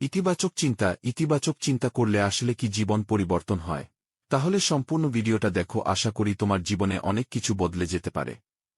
ইতিবাচক চিন্তা ইতিবাচক চিন্তা করলে আসলে কি জীবন পরিবর্তন হয়? তাহলে সম্পূর্ণ ভিডিওটা দেখো, আশা করি তোমার জীবনে অনেক কিছু বদলে যেতে পারে।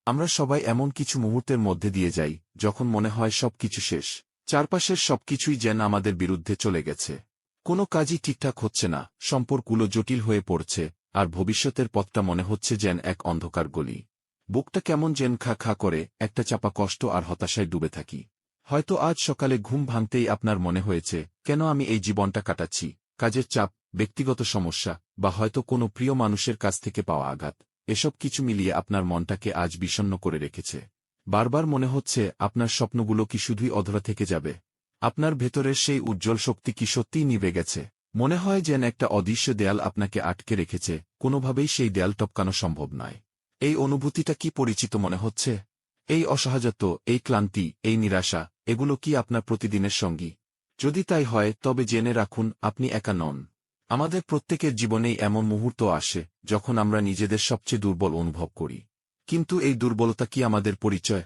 আমরা সবাই এমন কিছু মুহূর্তের মধ্যে দিয়ে যাই, যখন মনে হয় সব কিছু শেষ। চারপাশের সবকিছুই যেন আমাদের বিরুদ্ধে চলে গেছে। কোনো কাজই ঠিকঠাক হচ্ছে না, সম্পর্কগুলো জটিল হয়ে পড়ছে, আর ভবিষ্যতের পথটা মনে হচ্ছে যেন এক অন্ধকার গলি। বুকটা কেমন যেন খা খা করে, একটা চাপা কষ্ট আর হতাশায় ডুবে থাকি। হয়তো আজ সকালে ঘুম ভাঙতেই আপনার মনে হয়েছে, কেন আমি এই জীবনটা কাটাচ্ছি? কাজের চাপ, ব্যক্তিগত সমস্যা, বা হয়তো কোনো প্রিয় মানুষের কাছ থেকে পাওয়া আঘাত, এসব কিছু মিলিয়ে আপনার মনটাকে আজ বিষণ্ণ করে রেখেছে। বারবার মনে হচ্ছে আপনার স্বপ্নগুলো কি শুধুই অধরা থেকে যাবে? আপনার ভেতরের সেই উজ্জ্বল শক্তি কি সত্যিই নিভে গেছে? মনে হয় যেন একটা অদৃশ্য দেয়াল আপনাকে আটকে রেখেছে, কোনোভাবেই সেই দেয়াল টপকানো সম্ভব নয়। এই অনুভূতিটা কি পরিচিত মনে হচ্ছে? এই অসহায়ত্ব এই ক্লান্তি, এই নিরাশা, এগুলো কি আপনার প্রতিদিনের সঙ্গী? যদি তাই হয়, তবে জেনে রাখুন, আপনি একা নন। আমাদের প্রত্যেকের জীবনেই এমন মুহূর্ত আসে, যখন আমরা নিজেদের সবচেয়ে দুর্বল অনুভব করি। কিন্তু এই দুর্বলতা কি আমাদের পরিচয়?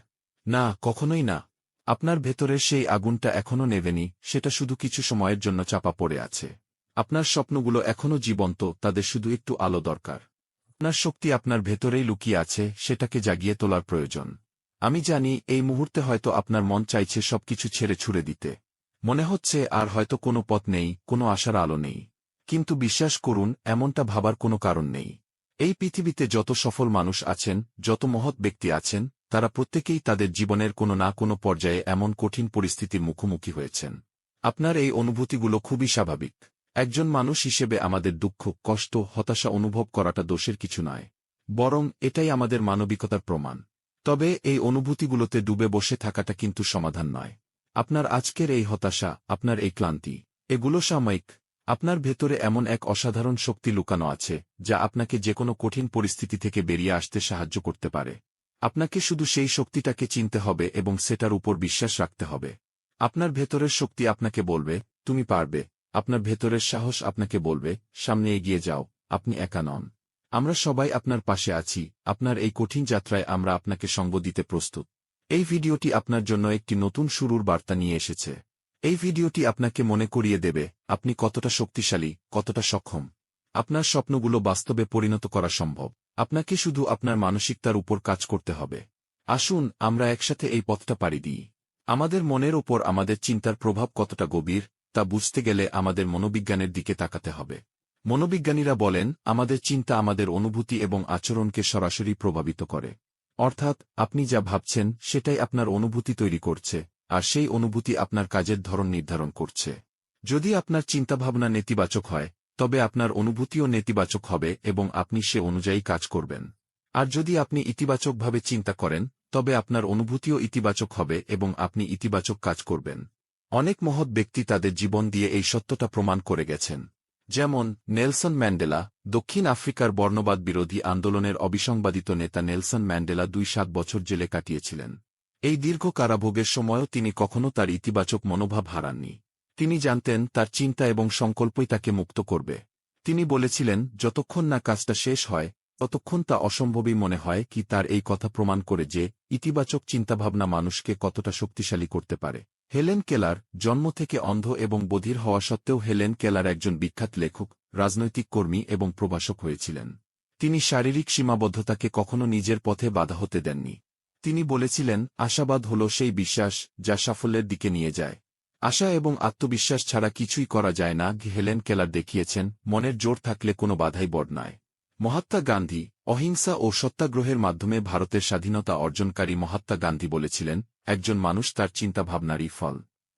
না, কখনোই না। আপনার ভেতরের সেই আগুনটা এখনও নেভেনি, সেটা শুধু কিছু সময়ের জন্য চাপা পড়ে আছে। আপনার স্বপ্নগুলো এখনও জীবন্ত, তাদের শুধু একটু আলো দরকার। আপনার শক্তি আপনার ভেতরেই লুকিয়ে আছে, সেটাকে জাগিয়ে তোলার প্রয়োজন। আমি জানি এই মুহূর্তে হয়তো আপনার মন চাইছে সবকিছু ছেড়ে ছুড়ে দিতে। মনে হচ্ছে আর হয়তো কোনো পথ নেই, কোনো আশার আলো নেই। কিন্তু বিশ্বাস করুন, এমনটা ভাবার কোনো কারণ নেই। এই পৃথিবীতে যত সফল মানুষ আছেন, যত মহৎ ব্যক্তি আছেন, তারা প্রত্যেকেই তাদের জীবনের কোনো না কোনো পর্যায়ে এমন কঠিন পরিস্থিতির মুখোমুখি হয়েছেন। আপনার এই অনুভূতিগুলো খুবই স্বাভাবিক। একজন মানুষ হিসেবে আমাদের দুঃখ, কষ্ট, হতাশা অনুভব করাটা দোষের কিছু নয়। বরং এটাই আমাদের মানবিকতার প্রমাণ। তবে এই অনুভূতিগুলোতে ডুবে বসে থাকাটা কিন্তু সমাধান নয়। আপনার আজকের এই হতাশা, আপনার এই ক্লান্তি, এগুলো সাময়িক। আপনার ভেতরে এমন এক অসাধারণ শক্তি লুকানো আছে, যা আপনাকে যে কোনো কঠিন পরিস্থিতি থেকে বেরিয়ে আসতে সাহায্য করতে পারে। আপনাকে শুধু সেই শক্তিটাকে চিনতে হবে এবং সেটার উপর বিশ্বাস রাখতে হবে। আপনার ভেতরের শক্তি আপনাকে বলবে, তুমি পারবে। আপনার ভেতরের সাহস আপনাকে বলবে, সামনে এগিয়ে যাও, আপনি একা নন। আমরা সবাই আপনার পাশে আছি, আপনার এই কঠিন যাত্রায় আমরা আপনাকে সঙ্গ দিতে প্রস্তুত। এই ভিডিওটি আপনার জন্য একটি নতুন শুরুর বার্তা নিয়ে এসেছে। এই ভিডিওটি আপনাকে মনে করিয়ে দেবে, আপনি কতটা শক্তিশালী, কতটা সক্ষম। আপনার স্বপ্নগুলো বাস্তবে পরিণত করা সম্ভব। আপনাকে শুধু আপনার মানসিকতার উপর কাজ করতে হবে। আসুন, আমরা একসাথে এই পথটা পাড়ি দিই। আমাদের মনের ওপর আমাদের চিন্তার প্রভাব কতটা গভীর, তা বুঝতে গেলে আমাদের মনোবিজ্ঞানের দিকে তাকাতে হবে। মনোবিজ্ঞানীরা বলেন, আমাদের চিন্তা আমাদের অনুভূতি এবং আচরণকে সরাসরি প্রভাবিত করে। অর্থাৎ, আপনি যা ভাবছেন, সেটাই আপনার অনুভূতি তৈরি করছে, আর সেই অনুভূতি আপনার কাজের ধরন নির্ধারণ করছে। যদি আপনার চিন্তাভাবনা নেতিবাচক হয়, তবে আপনার অনুভূতিও নেতিবাচক হবে এবং আপনি সে অনুযায়ী কাজ করবেন। আর যদি আপনি ইতিবাচকভাবে চিন্তা করেন, তবে আপনার অনুভূতিও ইতিবাচক হবে এবং আপনি ইতিবাচক কাজ করবেন। অনেক মহৎ ব্যক্তি তাদের জীবন দিয়ে এই সত্যটা প্রমাণ করে গেছেন। যেমন, নেলসন ম্যান্ডেলা, দক্ষিণ আফ্রিকার বর্ণবাদ বিরোধী আন্দোলনের অবিসংবাদিত নেতা নেলসন ম্যান্ডেলা দুই সাত বছর জেলে কাটিয়েছিলেন। এই দীর্ঘ কারাভোগের সময়ও তিনি কখনও তার ইতিবাচক মনোভাব হারাননি। তিনি জানতেন তার চিন্তা এবং সংকল্পই তাকে মুক্ত করবে। তিনি বলেছিলেন, যতক্ষণ না কাজটা শেষ হয়, ততক্ষণ তা অসম্ভবই মনে হয় কি তার এই কথা প্রমাণ করে যে, ইতিবাচক চিন্তাভাবনা মানুষকে কতটা শক্তিশালী করতে পারে। হেলেন কেলার জন্ম থেকে অন্ধ এবং বধির হওয়া সত্ত্বেও হেলেন কেলার একজন বিখ্যাত লেখক, রাজনৈতিক কর্মী এবং প্রভাষক হয়েছিলেন। তিনি শারীরিক সীমাবদ্ধতাকে কখনো নিজের পথে বাধা হতে দেননি। তিনি বলেছিলেন, আশাবাদ হল সেই বিশ্বাস যা সাফল্যের দিকে নিয়ে যায়। আশা এবং আত্মবিশ্বাস ছাড়া কিছুই করা যায় না। হেলেন কেলার দেখিয়েছেন, মনের জোর থাকলে কোনো বাধাই বড় নয় মহাত্মা গান্ধী অহিংসা ও সত্যাগ্রহের মাধ্যমে ভারতের স্বাধীনতা অর্জনকারী মহাত্মা গান্ধী বলেছিলেন, একজন মানুষ তার চিন্তাভাবনারই ফল।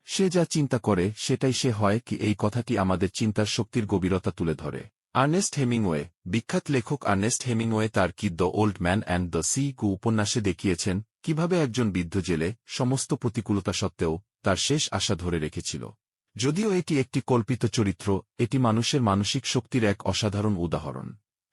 সে যা চিন্তা করে, সেটাই সে হয় কি এই কথাটি আমাদের চিন্তার শক্তির গভীরতা তুলে ধরে। আর্নেস্ট হেমিংওয়ে, বিখ্যাত লেখক আর্নেস্ট হেমিংওয়ে তার কি the old man and the sea কু উপন্যাসে দেখিয়েছেন, কীভাবে একজন বৃদ্ধ জেলে সমস্ত প্রতিকূলতা সত্ত্বেও তার শেষ আশা ধরে রেখেছিল। যদিও এটি একটি কল্পিত চরিত্র, এটি মানুষের মানসিক শক্তির এক অসাধারণ উদাহরণ।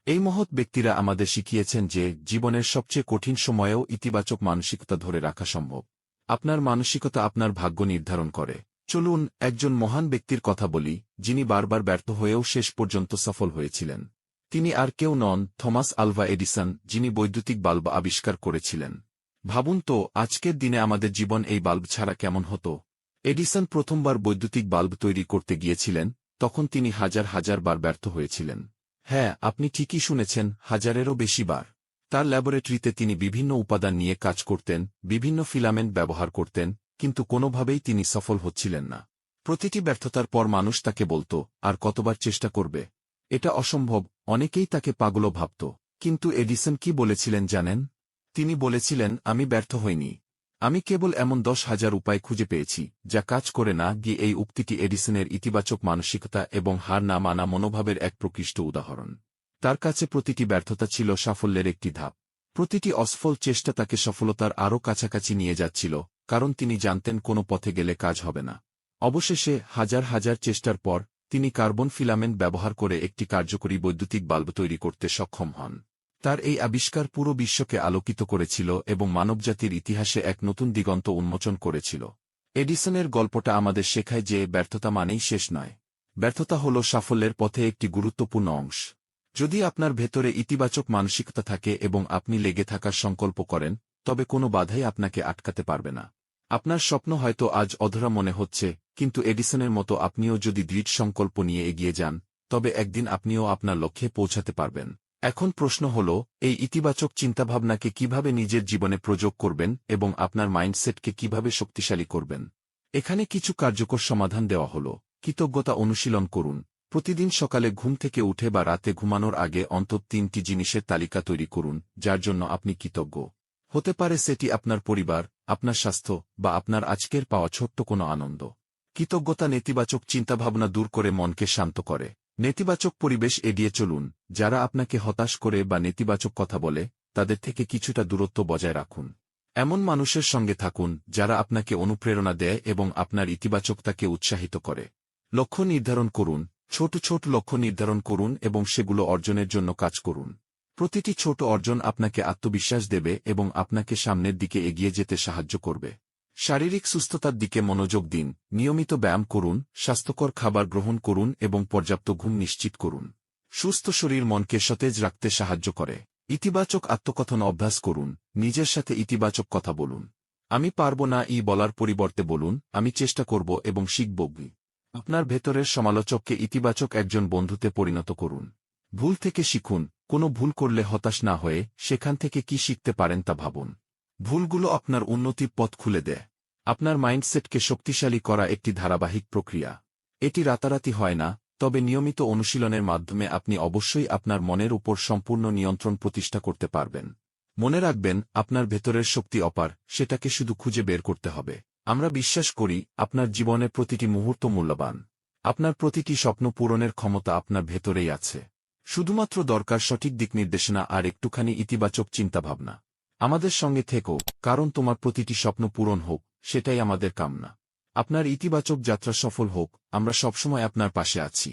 এই মহৎ ব্যক্তিরা আমাদের শিখিয়েছেন যে জীবনের সবচেয়ে কঠিন সময়েও ইতিবাচক মানসিকতা ধরে রাখা সম্ভব। আপনার মানসিকতা আপনার ভাগ্য নির্ধারণ করে। চলুন, একজন মহান ব্যক্তির কথা বলি, যিনি বারবার ব্যর্থ হয়েও শেষ পর্যন্ত সফল হয়েছিলেন। তিনি আর কেউ নন, থমাস আলভা এডিসন, যিনি বৈদ্যুতিক বাল্ব আবিষ্কার করেছিলেন। ভাবুন তো, আজকের দিনে আমাদের জীবন এই বাল্ব ছাড়া কেমন হতো? এডিসন প্রথমবার বৈদ্যুতিক বাল্ব তৈরি করতে গিয়েছিলেন, তখন তিনি হাজার হাজার বার ব্যর্থ হয়েছিলেন। হ্যাঁ আপনি ঠিকই শুনেছেন, হাজারেরও বেশি বার। তার ল্যাবরেটরিতে তিনি বিভিন্ন উপাদান নিয়ে কাজ করতেন, বিভিন্ন ফিলামেন্ট ব্যবহার করতেন, কিন্তু কোনোভাবেই তিনি সফল হচ্ছিলেন না। প্রতিটি ব্যর্থতার পর মানুষ তাকে বলত, আর কতবার চেষ্টা করবে? এটা অসম্ভব, অনেকেই তাকে পাগল ভাবত। কিন্তু এডিসন কি বলেছিলেন জানেন? তিনি বলেছিলেন, আমি ব্যর্থ হইনি। আমি কেবল এমন দশ হাজার উপায় খুঁজে পেয়েছি, যা কাজ করে না গিয়ে এই উক্তিটি এডিসনের ইতিবাচক মানসিকতা এবং হার না মানা মনোভাবের এক প্রকৃষ্ট উদাহরণ। তার কাছে প্রতিটি ব্যর্থতা ছিল সাফল্যের একটি ধাপ। প্রতিটি অসফল চেষ্টা তাকে সফলতার আরও কাছাকাছি নিয়ে যাচ্ছিল, কারণ তিনি জানতেন কোনো পথে গেলে কাজ হবে না। অবশেষে হাজার হাজার চেষ্টার পর তিনি কার্বন ফিলামেন্ট ব্যবহার করে একটি কার্যকরী বৈদ্যুতিক বাল্ব তৈরি করতে সক্ষম হন। তার এই আবিষ্কার পুরো বিশ্বকে আলোকিত করেছিল এবং মানবজাতির ইতিহাসে এক নতুন দিগন্ত উন্মোচন করেছিল। এডিসনের গল্পটা আমাদের শেখায় যে ব্যর্থতা মানেই শেষ নয়। ব্যর্থতা হল সাফল্যের পথে একটি গুরুত্বপূর্ণ অংশ। যদি আপনার ভেতরে ইতিবাচক মানসিকতা থাকে এবং আপনি লেগে থাকার সংকল্প করেন, তবে কোনো বাধাই আপনাকে আটকাতে পারবে না। আপনার স্বপ্ন হয়তো আজ অধরা মনে হচ্ছে, কিন্তু এডিসনের মতো আপনিও যদি দৃঢ় সংকল্প নিয়ে এগিয়ে যান, তবে একদিন আপনিও আপনার লক্ষ্যে পৌঁছাতে পারবেন। এখন প্রশ্ন হল, এই ইতিবাচক চিন্তাভাবনাকে কীভাবে নিজের জীবনে প্রয়োগ করবেন এবং আপনার মাইন্ডসেটকে কীভাবে শক্তিশালী করবেন? এখানে কিছু কার্যকর সমাধান দেওয়া হল। কৃতজ্ঞতা অনুশীলন করুন। প্রতিদিন সকালে ঘুম থেকে উঠে বা রাতে ঘুমানোর আগে অন্তত তিনটি জিনিসের তালিকা তৈরি করুন, যার জন্য আপনি কৃতজ্ঞ। হতে পারে সেটি আপনার পরিবার, আপনার স্বাস্থ্য বা আপনার আজকের পাওয়া ছোট্ট কোনো আনন্দ। কৃতজ্ঞতা নেতিবাচক চিন্তাভাবনা দূর করে মনকে শান্ত করে। নেতিবাচক পরিবেশ এড়িয়ে চলুন, যারা আপনাকে হতাশ করে বা নেতিবাচক কথা বলে, তাদের থেকে কিছুটা দূরত্ব বজায় রাখুন। এমন মানুষের সঙ্গে থাকুন, যারা আপনাকে অনুপ্রেরণা দেয় এবং আপনার ইতিবাচকতাকে উৎসাহিত করে। লক্ষ্য নির্ধারণ করুন, ছোট ছোট লক্ষ্য নির্ধারণ করুন এবং সেগুলো অর্জনের জন্য কাজ করুন। প্রতিটি ছোট অর্জন আপনাকে আত্মবিশ্বাস দেবে এবং আপনাকে সামনের দিকে এগিয়ে যেতে সাহায্য করবে। শারীরিক সুস্থতার দিকে মনোযোগ দিন, নিয়মিত ব্যায়াম করুন, স্বাস্থ্যকর খাবার গ্রহণ করুন এবং পর্যাপ্ত ঘুম নিশ্চিত করুন। সুস্থ শরীর মনকে সতেজ রাখতে সাহায্য করে। ইতিবাচক আত্মকথন অভ্যাস করুন, নিজের সাথে ইতিবাচক কথা বলুন। আমি পারব না ই বলার পরিবর্তে বলুন, আমি চেষ্টা করব এবং শিখব। আপনার ভেতরের সমালোচককে ইতিবাচক একজন বন্ধুতে পরিণত করুন। ভুল থেকে শিখুন, কোনো ভুল করলে হতাশ না হয়ে সেখান থেকে কি শিখতে পারেন তা ভাবুন। ভুলগুলো আপনার উন্নতির পথ খুলে দেয়। আপনার মাইন্ডসেটকে শক্তিশালী করা একটি ধারাবাহিক প্রক্রিয়া। এটি রাতারাতি হয় না, তবে নিয়মিত অনুশীলনের মাধ্যমে আপনি অবশ্যই আপনার মনের উপর সম্পূর্ণ নিয়ন্ত্রণ প্রতিষ্ঠা করতে পারবেন। মনে রাখবেন, আপনার ভেতরের শক্তি অপার, সেটাকে শুধু খুঁজে বের করতে হবে। আমরা বিশ্বাস করি, আপনার জীবনের প্রতিটি মুহূর্ত মূল্যবান। আপনার প্রতিটি স্বপ্ন পূরণের ক্ষমতা আপনার ভেতরেই আছে। শুধুমাত্র দরকার সঠিক দিক নির্দেশনা আর একটুখানি ইতিবাচক চিন্তাভাবনা। আমাদের সঙ্গে থেকো, কারণ তোমার প্রতিটি স্বপ্ন পূরণ হোক, সেটাই আমাদের কামনা। আপনার ইতিবাচক যাত্রা সফল হোক, আমরা সবসময় আপনার পাশে আছি।